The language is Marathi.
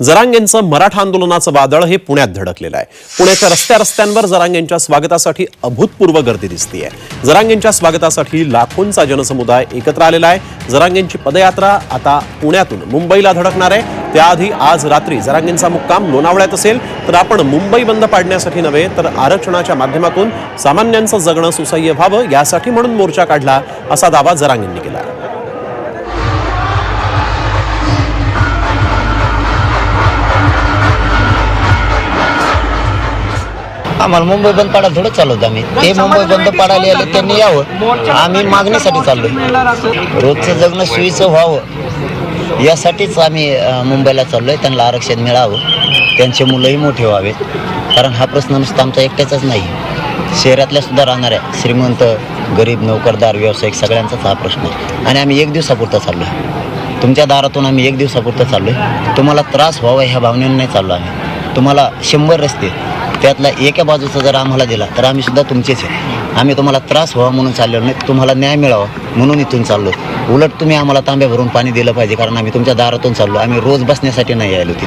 जरांगेंचं मराठा आंदोलनाचं वादळ हे पुण्यात धडकलेलं आहे. पुण्याच्या रस्त्या रस्त्यांवर जरांगेंच्या स्वागतासाठी अभूतपूर्व गर्दी दिसतीये. जरांगेंच्या स्वागतासाठी लाखोंचा जनसमुदाय एकत्र आलेला आहे. जरांगेंची पदयात्रा आता पुण्यातून मुंबईला धडकणार आहे. त्याआधी आज रात्री जरांगेंचा मुक्काम लोणावळ्यात असेल तर आपण मुंबई बंद पाडण्यासाठी नव्हे तर आरक्षणाच्या माध्यमातून सामान्यांचं जगणं सुसह्य व्हावं यासाठी म्हणून मोर्चा काढला असा दावा जरांगेंनी केला आम्हाला मुंबई बंद पाडा थोडं चालवत आम्ही. ते मुंबई बंद पाडायला आले त्यांनी यावं. आम्ही मागणीसाठी चाललोय. रोजचं जगणं सोयीचं व्हावं. यासाठीच आम्ही मुंबईला चाललोय. त्यांना आरक्षण मिळावं. त्यांचे मुलंही मोठे व्हावेत. कारण हा प्रश्न नुसता आमचा एकट्याचाच नाही. शहरातल्या सुद्धा राहणाऱ्या श्रीमंत गरीब नोकरदार व्यावसायिक सगळ्यांचाच हा प्रश्न आहे. आणि आम्ही एक दिवसापुरता चाललोय. तुमच्या दारातून आम्ही एक दिवसापुरतं चाललोय. तुम्हाला त्रास व्हावा ह्या भावनेने नाही चाललो आम्ही. तुम्हाला शंभर रस्ते त्यातला एका बाजूचा जर आम्हाला दिला तर आम्ही सुद्धा तुमचेच आहे. आम्ही तुम्हाला त्रास व्हावा म्हणून चाललो नाही तुम्हाला न्याय मिळावा म्हणून इथून चाललो. उलट तुम्ही आम्हाला तांब्या भरून पाणी दिलं पाहिजे कारण आम्ही तुमच्या दारातून चाललो. आम्ही रोज बसण्यासाठी नाही आलो तिथे.